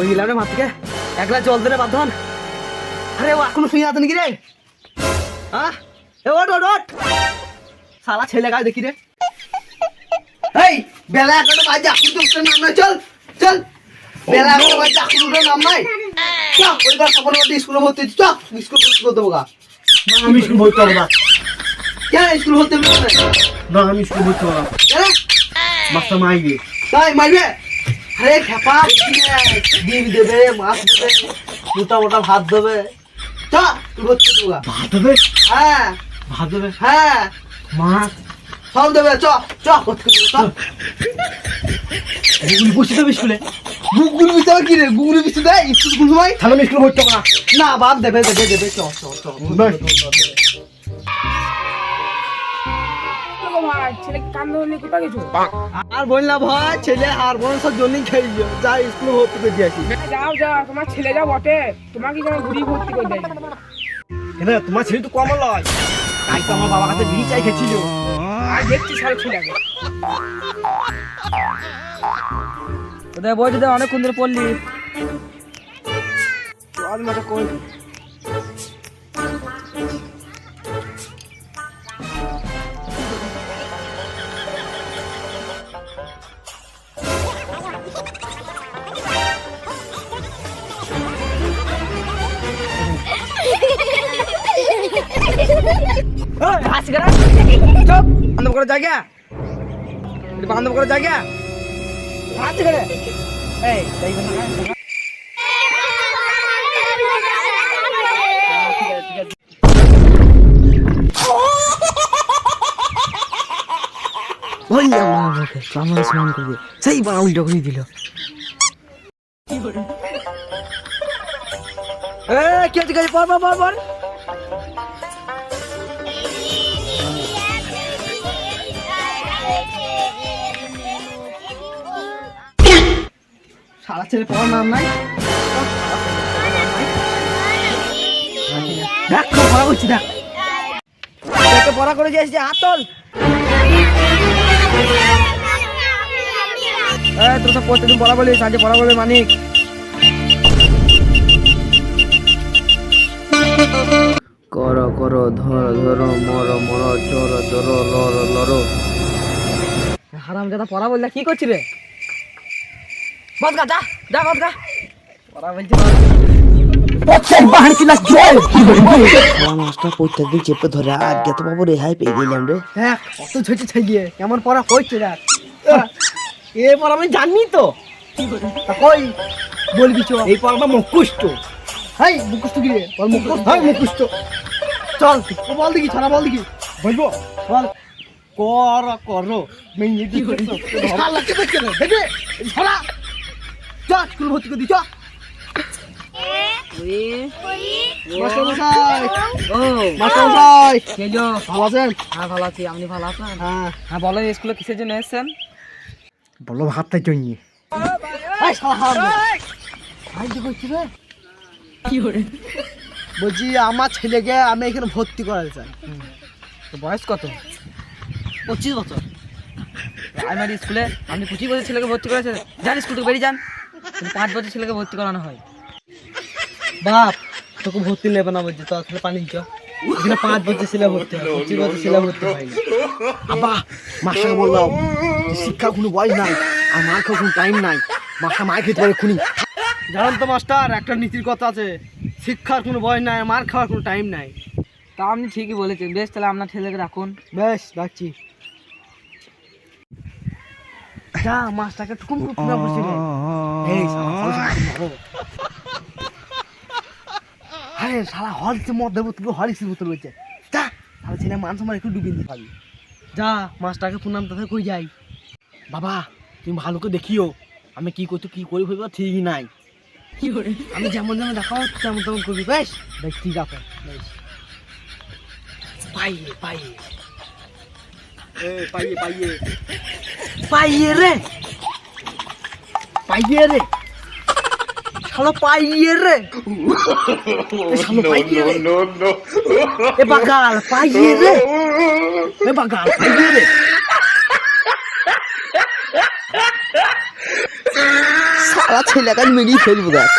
ওই রে মাঠ থেকে একলা জল দে রে বাঁধন আরে ও এখনও শুয়ে আছে নাকি রে? হ্যাঁ এ ওট ওট ওট সালা ছেলে গায়ে দেখি রে। এই বেলা এগারোটা বাজে এখন তো উঠতে নাম নাই। চল চল। বেলা এগারোটা বাজে এখন উঠে নাম নাই। চল ওইবার সকাল মধ্যে স্কুলে ভর্তি হচ্ছি চল স্কুল ভর্তি করে দেবো গা। না আমি স্কুল ভর্তি হব না। কেন স্কুল ভর্তি হবে না? না আমি স্কুল ভর্তি হব না। মাস্টার মাইবে তাই মারবে আরে খেপা ডিম দেবে মাছ দেবে মোটা মোটা ভাত দেবে। চ তুই ভাত দেবে? হ্যাঁ। ভাত দেবে? হ্যাঁ। মাছ? সব দেবে চ চ বসে দেবে স্কুলে? গুগল কি রে? গুগল দেয় স্কুল স্কুল সময়? তাহলে আমি স্কুল ভর্তি না। না বাপ দেবে দেবে দেবে চ চ চ। ভাই? ছেলে কান্দ হলে কোথায় গেছো? আর বল না ভাই ছেলে আর বোন সব যা স্কুলে ভর্তি করে দিয়েছি যাও যাও তোমার ছেলে যা বটে। তোমাকে যেন ঘুরিয়ে ভর্তি করে দেয়? কেন তোমার ছেলে তো কম লয় তাই তো আমার বাবার কাছে বিড়ি চাই খেয়েছিল। আর দেখছি ছেলেকে অনেকক্ষণ ধরে পড়লি। চল মতো কই চুপ বান্ধব করে জায়গা এটা বান্ধব করে জায়গা হাসি করে। এই তাই না ওই আমার আমাকে আমার স্নান করবে। সেই বানা উল্টো করে দিল। এ কি কাছে পর পর পর। সারা ছেলে পড়ার নাম নাই। দেখ পড়া করছি দেখ। পড়া করে যাইছি আতল। এই তোর সব প্রত্যেকদিন পড়া বলিস আজকে পড়া বলবে মানিক। কর কর ধর ধর মর মর চর চর লর লর। হারাম দাদা পড়া বললে কি করছি রে? বদ গা যা যা বদ গা। পড়া বলছি মাছটা প্রত্যেকদিন চেপে ধরে আজকে তো বাবু রেহাই পেয়ে গেলাম রে। দেখ কত ঝুঁচি ছাইয়ে কেমন পড়া করছে দেখ। এ পড়া আমি জানি তো। তা কই? বলবি চো এই পড়াটা মুখুষ্ট হাই মুখস্থ কি রে? বল মুখস্থ। হাই মুখস্থ। চল ও বল দেখি ছড়া বল দেখি। বলব? বল। কর কর মেয়ে কি করিস শালা কে দেখছে দেখে? ছড়া চল স্কুল ভর্তি করে দি চল মাস্টার মশাই। ও মাস্টার মশাই। কে যো ভালো আছেন? হ্যাঁ হ্যাঁ। হ্যাঁ বলো ভাতটাই জন্য বলছি আমার ছেলেকে আমি এখানে ভর্তি করাতে চাই। তো বয়স কত? পঁচিশ বছর। প্রাইমারি স্কুলে? আপনি পঁচিশ বছর ছেলেকে ভর্তি করেছেন? যান স্কুল থেকে বেরিয়ে যান। পাঁচ বছর ছেলেকে ভর্তি করানো হয়। বাপ তোকে ভর্তি নেবে না বলছে তো তাহলে পানি চ এখানে পাঁচ বছর ছেলে ভর্তি হয় পঁচিশ বছর ছেলে ভর্তি হয় না। আব্বা মাস্টারকে বললাম যে শিক্ষার কোনো বয়স নাই আর মার খাওয়ার কোনো টাইম নাই। মাস্টার মার খেতে পারে খুনি। জানেন তো মাস্টার একটা নীতির কথা আছে। শিক্ষার কোনো বয়স নাই মার খাওয়ার কোনো টাইম নাই। তা আপনি ঠিকই বলেছেন। বেশ তাহলে আপনার ছেলেকে রাখুন। বেশ রাখছি। যা মাছটাকে টুকুম টুকুম বসে এই। আরে শালা হরিসের মদ দেবো তুই হরিসের বোতল বলছে যা তাহলে ছেলে মান সম্মান একটু ডুবিয়ে দিতে পারবি। যা মাছটাকে পুনাম তাতে কই যাই বাবা তুমি ভালো করে দেখিও আমি কি করতে কি করি ফেলব ঠিকই নাই। আমি যেমন যেমন দেখাও তেমন তেমন করবি বেশ? বেশ ঠিক আছে বেশ। পাইয়ে পাইয়ে। পাইয়ে পাইয়ে। পাইয়ে রে। পাইয়ে রে। শালো পাইয়ে রে। এ শালো পাইয়ে রে। এ বাগাল পাইয়ে রে। এ বাগাল পাইয়ে রে। সারা ছেলে কাজ মেরিয়ে ফেলব দেখ